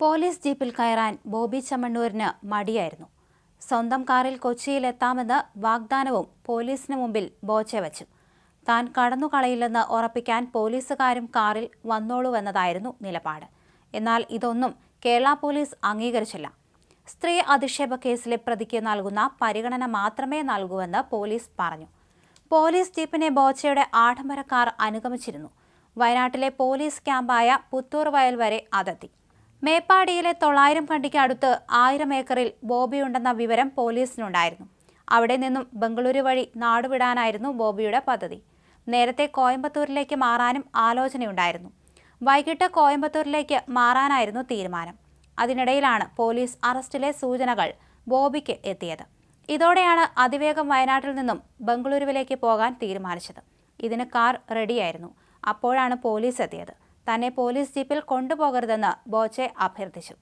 Police ജീപ്പിൽ കയറാൻ ബോബി ചമ്മണ്ണൂരിന് മടിയായിരുന്നു. സ്വന്തം കാറിൽ കൊച്ചിയിലെത്താമെന്ന് വാഗ്ദാനവും പോലീസിന് മുമ്പിൽ ബോച്ച വച്ചു. താൻ കടന്നുകളയില്ലെന്ന് ഉറപ്പിക്കാൻ പോലീസുകാരും കാറിൽ വന്നോളൂവെന്നതായിരുന്നു നിലപാട്. എന്നാൽ ഇതൊന്നും കേരള പോലീസ് അംഗീകരിച്ചില്ല. സ്ത്രീ അധിക്ഷേപ കേസിലെ പ്രതിക്ക് നൽകുന്ന പരിഗണന മാത്രമേ നൽകൂവെന്ന് പോലീസ് പറഞ്ഞു. പോലീസ് ജീപ്പിനെ ബോച്ചയുടെ ആഡംബര കാർ അനുഗമിച്ചിരുന്നു. വയനാട്ടിലെ പോലീസ് ക്യാമ്പായ പുത്തൂർ വയൽ വരെ അതെത്തി. മേപ്പാടിയിലെ തൊള്ളായിരം കണ്ടിക്ക് അടുത്ത് ആയിരം ഏക്കറിൽ ബോബിയുണ്ടെന്ന വിവരം പോലീസിനുണ്ടായിരുന്നു. അവിടെ നിന്നും ബംഗളൂരു വഴി നാടുവിടാനായിരുന്നു ബോബിയുടെ പദ്ധതി. നേരത്തെ കോയമ്പത്തൂരിലേക്ക് മാറാനും ആലോചനയുണ്ടായിരുന്നു. വൈകിട്ട് കോയമ്പത്തൂരിലേക്ക് മാറാനായിരുന്നു തീരുമാനം. അതിനിടയിലാണ് പോലീസ് അറസ്റ്റിലെ സൂചനകൾ ബോബിക്ക് എത്തിയത്. ഇതോടെയാണ് അതിവേഗം വയനാട്ടിൽ നിന്നും ബംഗളൂരുവിലേക്ക് പോകാൻ തീരുമാനിച്ചത്. ഇതിന് കാർ റെഡിയായിരുന്നു. അപ്പോഴാണ് പോലീസ് എത്തിയത്. തന്നെ പോലീസ് ജീപ്പിൽ കൊണ്ടുപോകരുതെന്ന് ബോച്ചെ അഭ്യർത്ഥിച്ചു.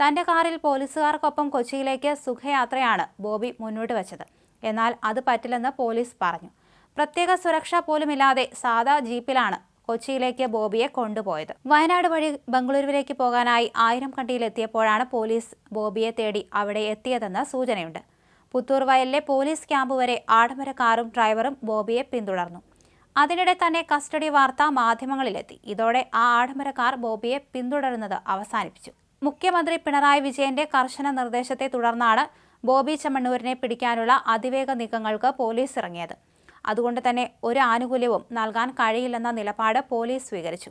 തന്റെ കാറിൽ പോലീസുകാർക്കൊപ്പം കൊച്ചിയിലേക്ക് സുഖയാത്രയാണ് ബോബി മുന്നോട്ട് വച്ചത്. എന്നാൽ അത് പറ്റില്ലെന്ന് പോലീസ് പറഞ്ഞു. പ്രത്യേക സുരക്ഷ പോലുമില്ലാതെ സാധാ ജീപ്പിലാണ് കൊച്ചിയിലേക്ക് ബോബിയെ കൊണ്ടുപോയത്. വയനാട് വഴി ബംഗളൂരുവിലേക്ക് പോകാനായി ആയിരം കണ്ടിയിലെത്തിയപ്പോഴാണ് പോലീസ് ബോബിയെ തേടി അവിടെ എത്തിയതെന്ന് സൂചനയുണ്ട്. പുത്തൂർ വയലിലെ പോലീസ് ക്യാമ്പ് വരെ ആഡംബര കാറും ഡ്രൈവറും ബോബിയെ പിന്തുടർന്നു. അതിനിടെ തന്നെ കസ്റ്റഡി വാർത്ത മാധ്യമങ്ങളിലെത്തി. ഇതോടെ ആ ആഡംബരക്കാർ ബോബിയെ പിന്തുടരുന്നത് അവസാനിപ്പിച്ചു. മുഖ്യമന്ത്രി പിണറായി വിജയന്റെ കർശന നിർദ്ദേശത്തെ തുടർന്നാണ് ബോബി ചമ്മണ്ണൂരിനെ പിടിക്കാനുള്ള അതിവേഗ നീക്കങ്ങൾക്ക് പോലീസ് ഇറങ്ങിയത്. അതുകൊണ്ട് തന്നെ ഒരു ആനുകൂല്യവും നൽകാൻ കഴിയില്ലെന്ന നിലപാട് പോലീസ് സ്വീകരിച്ചു.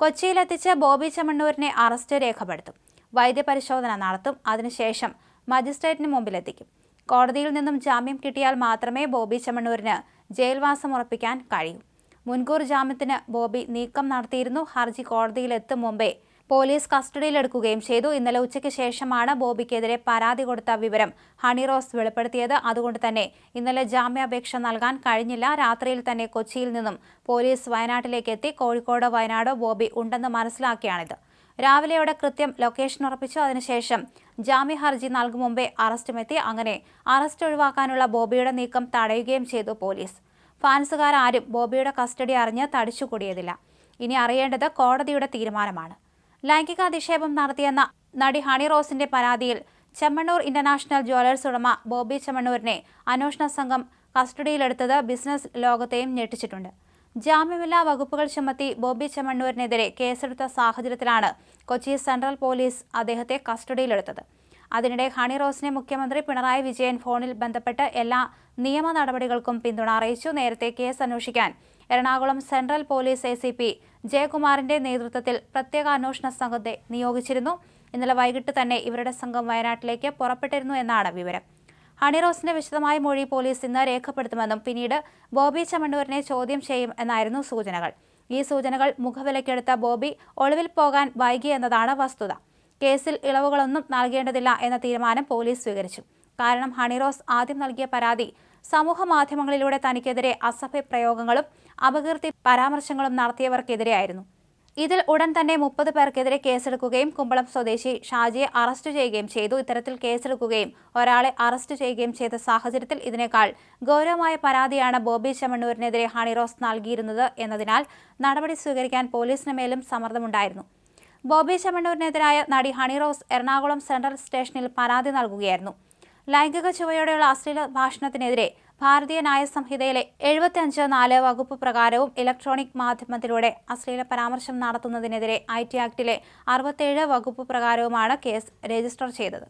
കൊച്ചിയിലെത്തിച്ച് ബോബി ചമ്മണ്ണൂരിനെ അറസ്റ്റ് രേഖപ്പെടുത്തും. വൈദ്യപരിശോധന നടത്തും. അതിനുശേഷം മജിസ്ട്രേറ്റിന് മുമ്പിലെത്തിക്കും. കോടതിയിൽ നിന്നും ജാമ്യം കിട്ടിയാൽ മാത്രമേ ബോബി ചമ്മണ്ണൂരിന് ജയിൽവാസം ഉറപ്പിക്കാൻ കഴിയും. മുൻകൂർ ജാമ്യത്തിന് ബോബി നീക്കം നടത്തിയിരുന്നു. ഹർജി കോടതിയിലെത്തും മുമ്പേ പോലീസ് കസ്റ്റഡിയിലെടുക്കുകയും ചെയ്തു. ഇന്നലെ ഉച്ചയ്ക്ക് ശേഷമാണ് ബോബിക്കെതിരെ പരാതി കൊടുത്ത വിവരം ഹണി റോസ് വെളിപ്പെടുത്തിയത്. അതുകൊണ്ട് തന്നെ ഇന്നലെ ജാമ്യാപേക്ഷ നൽകാൻ കഴിഞ്ഞില്ല. രാത്രിയിൽ തന്നെ കൊച്ചിയിൽ നിന്നും പോലീസ് വയനാട്ടിലേക്ക് എത്തി. കോഴിക്കോട് വയനാട് ബോബി ഉണ്ടെന്ന് മനസ്സിലാക്കിയാണിത്. രാവിലെയോടെ കൃത്യം ലൊക്കേഷൻ ഉറപ്പിച്ചു. അതിനുശേഷം ജാമ്യ ഹർജി നൽകും മുമ്പേ അറസ്റ്റുമെത്തി അങ്ങനെ അറസ്റ്റ് ഒഴിവാക്കാനുള്ള ബോബിയുടെ നീക്കം തടയുകയും ചെയ്തു പോലീസ്. ഫാൻസുകാരും ബോബിയുടെ കസ്റ്റഡി അറിഞ്ഞ് തടിച്ചുകൂടിയതില്ല. ഇനി അറിയേണ്ടത് കോടതിയുടെ തീരുമാനമാണ്. ലൈംഗിക അധിക്ഷേപം നടത്തിയെന്ന നടി ഹണി റോസിന്റെ പരാതിയിൽ ചെമ്മണ്ണൂർ ഇന്റർനാഷണൽ ജ്വല്ലേഴ്സ് ഉടമ ബോബി ചെമ്മണ്ണൂരിനെ അന്വേഷണ സംഘം കസ്റ്റഡിയിലെടുത്തത് ബിസിനസ് ലോകത്തെയും ഞെട്ടിച്ചിട്ടുണ്ട്. ജാമ്യമില്ലാ വകുപ്പുകൾ ചുമത്തി ബോബി ചെമ്മണ്ണൂരിനെതിരെ കേസെടുത്ത സാഹചര്യത്തിലാണ് കൊച്ചി സെൻട്രൽ പോലീസ് അദ്ദേഹത്തെ കസ്റ്റഡിയിലെടുത്തത്. അതിനിടെ ഹണി റോസിനെ മുഖ്യമന്ത്രി പിണറായി വിജയൻ ഫോണിൽ ബന്ധപ്പെട്ട് എല്ലാ നിയമ നടപടികൾക്കും പിന്തുണ അറിയിച്ചു. നേരത്തെ കേസ് അന്വേഷിക്കാൻ Ernakulam central police A C P ജയകുമാറിന്റെ നേതൃത്വത്തിൽ പ്രത്യേക അന്വേഷണ സംഘത്തെ നിയോഗിച്ചിരുന്നു. ഇന്നലെ വൈകിട്ട് തന്നെ ഇവരുടെ സംഘം വയനാട്ടിലേക്ക് പുറപ്പെട്ടിരുന്നു എന്നാണ് വിവരം. ഹണിറോസിന്റെ വിശദമായ മൊഴി പോലീസ് ഇന്ന് രേഖപ്പെടുത്തുമെന്നും പിന്നീട് ബോബി ചമണ്ണൂരിനെ ചോദ്യം ചെയ്യും എന്നായിരുന്നു സൂചനകൾ. ഈ സൂചനകൾ മുഖവിലക്കെടുത്ത ബോബി ഒളിവിൽ പോകാൻ വൈകിയെന്നതാണ് വസ്തുത. കേസിൽ ഇളവുകളൊന്നും നൽകേണ്ടതില്ല എന്ന തീരുമാനം പോലീസ് സ്വീകരിച്ചു. കാരണം ഹണിറോസ് ആദ്യം നൽകിയ പരാതി സമൂഹ മാധ്യമങ്ങളിലൂടെ തനിക്കെതിരെ അസഭ്യ പ്രയോഗങ്ങളും അപകീർത്തി പരാമർശങ്ങളും നടത്തിയവർക്കെതിരെയായിരുന്നു. ഇതിൽ ഉടൻ തന്നെ മുപ്പത് പേർക്കെതിരെ കേസെടുക്കുകയും കുമ്പളം സ്വദേശി ഷാജിയെ അറസ്റ്റ് ചെയ്യുകയും ചെയ്തു. ഇത്തരത്തിൽ കേസെടുക്കുകയും ഒരാളെ അറസ്റ്റ് ചെയ്യുകയും ചെയ്ത സാഹചര്യത്തിൽ ഇതിനേക്കാൾ ഗൗരവമായ പരാതിയാണ് ബോബി ചെമ്മണ്ണൂരിനെതിരെ ഹണിറോസ് നൽകിയിരുന്നത് എന്നതിനാൽ നടപടി സ്വീകരിക്കാൻ പോലീസിന് മേലും സമ്മർദ്ദമുണ്ടായിരുന്നു. ബോബി ചെമ്മണ്ണൂരിനെതിരായ നടി ഹണിറോസ് എറണാകുളം സെൻട്രൽ സ്റ്റേഷനിൽ പരാതി നൽകുകയായിരുന്നു. ലൈംഗിക ചുവയോടെയുള്ള അശ്ലീല ഭാഷണത്തിനെതിരെ ഭാരതീയ ന്യായ സംഹിതയിലെ എഴുപത്തിയഞ്ച് നാല് വകുപ്പ് പ്രകാരവും ഇലക്ട്രോണിക് മാധ്യമത്തിലൂടെ അശ്ലീല പരാമർശം നടത്തുന്നതിനെതിരെ ഐ ടി ആക്ടിലെ അറുപത്തേഴ് വകുപ്പ് പ്രകാരവുമാണ് കേസ് രജിസ്റ്റർ ചെയ്തത്.